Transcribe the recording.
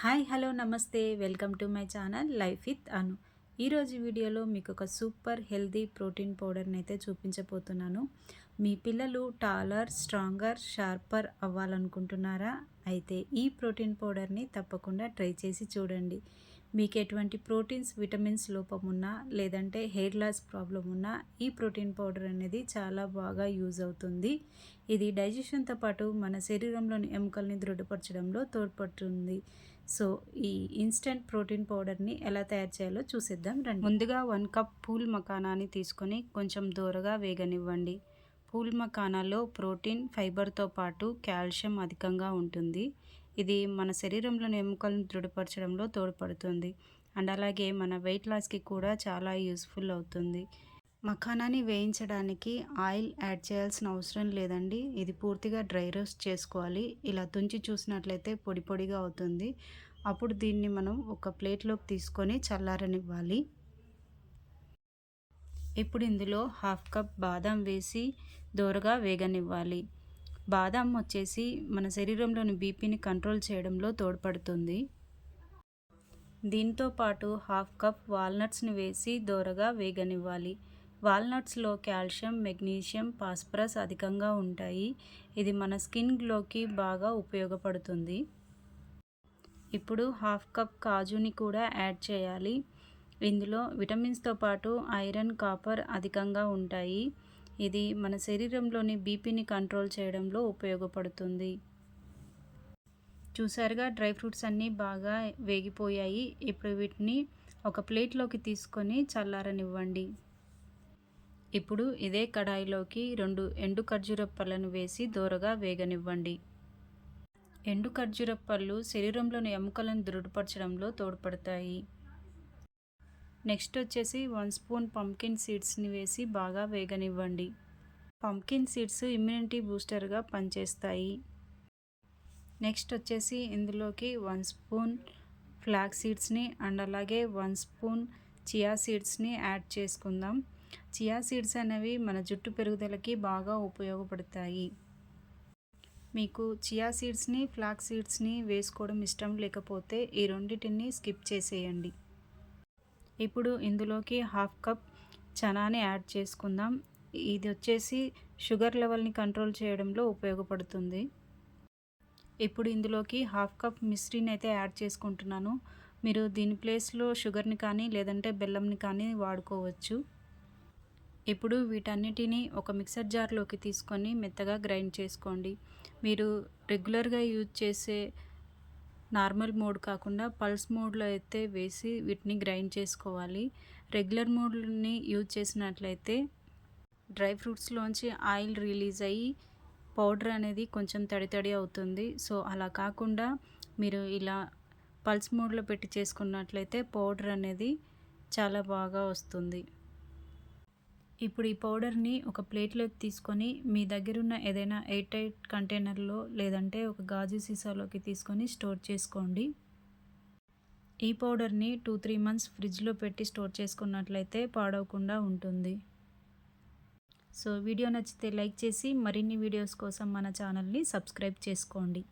Hi hello నమస్తే. Welcome to my channel life with Anu. ఈరోజు వీడియోలో మీకు ఒక సూపర్ హెల్దీ ప్రోటీన్ పౌడర్ని అయితే చూపించబోతున్నాను. మీ పిల్లలు టాలర్ స్ట్రాంగర్ షార్పర్ అవ్వాలనుకుంటున్నారా? అయితే ఈ ప్రోటీన్ పౌడర్ని తప్పకుండా ట్రై చేసి చూడండి. మీకు ఎటువంటి ప్రోటీన్స్ విటమిన్స్ లోపం ఉన్నా లేదంటే హెయిర్ లాస్ ప్రాబ్లం ఉన్నా ఈ ప్రోటీన్ పౌడర్ అనేది చాలా బాగా యూజ్ అవుతుంది. ఇది డైజెషన్తో పాటు మన శరీరంలోని ఎముకల్ని దృఢపరచడంలో తోడ్పడుతుంది. సో ఈ ఇన్స్టెంట్ ప్రోటీన్ పౌడర్ని ఎలా తయారు చేయాలో చూసేద్దాం. రండి. ముందుగా వన్ కప్ పూల్ మకానాన్ని తీసుకొని కొంచెం దూరగా వేగనివ్వండి. పూల్ మకానాలో ప్రోటీన్ ఫైబర్తో పాటు కాల్షియం అధికంగా ఉంటుంది. ఇది మన శరీరంలోని ఎముకలను దృఢపరచడంలో తోడ్పడుతుంది. అండ్ అలాగే మన వెయిట్ లాస్కి కూడా చాలా యూస్ఫుల్ అవుతుంది. మఖానాని వేయించడానికి ఆయిల్ యాడ్ చేయాల్సిన అవసరం లేదండి. ఇది పూర్తిగా డ్రై రోస్ట్ చేసుకోవాలి. ఇలా తుంచి చూసినట్లయితే పొడి పొడిగా అవుతుంది. అప్పుడు దీన్ని మనం ఒక ప్లేట్లోకి తీసుకొని చల్లారనివ్వాలి. ఇప్పుడు ఇందులో హాఫ్ కప్ బాదం వేసి దోరగా వేగనివ్వాలి. బాదాం వచ్చేసి మన శరీరంలోని బీపీని కంట్రోల్ చేయడంలో తోడ్పడుతుంది. దీంతో పాటు హాఫ్ కప్ వాల్నట్స్ని వేసి దోరగా వేగనివ్వాలి. వాల్నట్స్లో కాల్షియం మెగ్నీషియం ఫాస్ఫరస్ అధికంగా ఉంటాయి. ఇది మన స్కిన్ గ్లోకి బాగా ఉపయోగపడుతుంది. ఇప్పుడు హాఫ్ కప్ కాజుని కూడా యాడ్ చేయాలి. ఇందులో విటమిన్స్తో పాటు ఐరన్ కాపర్ అధికంగా ఉంటాయి. ఇది మన శరీరంలోని బీపీని కంట్రోల్ చేయడంలో ఉపయోగపడుతుంది. చూసారుగా డ్రై ఫ్రూట్స్ అన్నీ బాగా వేగిపోయాయి. ఇప్పుడు వీటిని ఒక ప్లేట్లోకి తీసుకొని చల్లారనివ్వండి. ఇప్పుడు ఇదే కడాయిలోకి రెండు ఎండు ఖర్జూరప్పలను వేసి దూరగా వేగనివ్వండి. ఎండు ఖర్జూరప్పళ్ళు శరీరంలోని ఎముకలను దృఢపరచడంలో తోడ్పడతాయి. నెక్స్ట్ వచ్చేసి వన్ స్పూన్ పంకిన్ సీడ్స్ని వేసి బాగా వేగనివ్వండి. పంకిన్ సీడ్స్ ఇమ్యూనిటీ బూస్టర్గా పనిచేస్తాయి. నెక్స్ట్ వచ్చేసి ఇందులోకి వన్ స్పూన్ ఫ్లాక్ సీడ్స్ని అండ్ అలాగే వన్ స్పూన్ చియా సీడ్స్ని యాడ్ చేసుకుందాం. చియా సీడ్స్ అనేవి మన జుట్టు పెరుగుదలకి బాగా ఉపయోగపడతాయి. మీకు చియా సీడ్స్ని ఫ్లాక్ సీడ్స్ని వేసుకోవడం ఇష్టం లేకపోతే ఈ రెండింటిని స్కిప్ చేసేయండి. ఇప్పుడు ఇందులోకి హాఫ్ కప్ చనాని యాడ్ చేసుకుందాం. ఇది వచ్చేసి షుగర్ లెవెల్ని కంట్రోల్ చేయడంలో ఉపయోగపడుతుంది. ఇప్పుడు ఇందులోకి హాఫ్ కప్ మిశ్రీని అయితే యాడ్ చేసుకుంటున్నాను. మీరు దీని ప్లేస్లో షుగర్ని కానీ లేదంటే బెల్లంని కానీ వాడుకోవచ్చు. ఇప్పుడు వీటన్నిటిని ఒక మిక్సర్ జార్లోకి తీసుకొని మెత్తగా గ్రైండ్ చేసుకోండి. మీరు రెగ్యులర్గా యూజ్ చేసే నార్మల్ మోడ్ కాకుండా పల్స్ మోడ్లో అయితే వేసి వీటిని గ్రైండ్ చేసుకోవాలి. రెగ్యులర్ మోడ్ని యూజ్ చేసినట్లయితే డ్రై ఫ్రూట్స్లోంచి ఆయిల్ రిలీజ్ అయ్యి పౌడర్ అనేది కొంచెం తడి తడి అవుతుంది. సో అలా కాకుండా మీరు ఇలా పల్స్ మోడ్లో పెట్టి చేసుకున్నట్లయితే పౌడర్ అనేది చాలా బాగా వస్తుంది. ఇప్పుడు ఈ పౌడర్ని ఒక ప్లేట్లోకి తీసుకొని మీ దగ్గరున్న ఏదైనా ఎయిర్ టైట్ కంటైనర్లో లేదంటే ఒక గాజు సీసాలోకి తీసుకొని స్టోర్ చేసుకోండి. ఈ పౌడర్ని టూ త్రీ మంత్స్ ఫ్రిడ్జ్లో పెట్టి స్టోర్ చేసుకున్నట్లయితే పాడవకుండా ఉంటుంది. సో వీడియో నచ్చితే లైక్ చేసి మరిన్ని వీడియోస్ కోసం మన ఛానల్ని సబ్స్క్రైబ్ చేసుకోండి.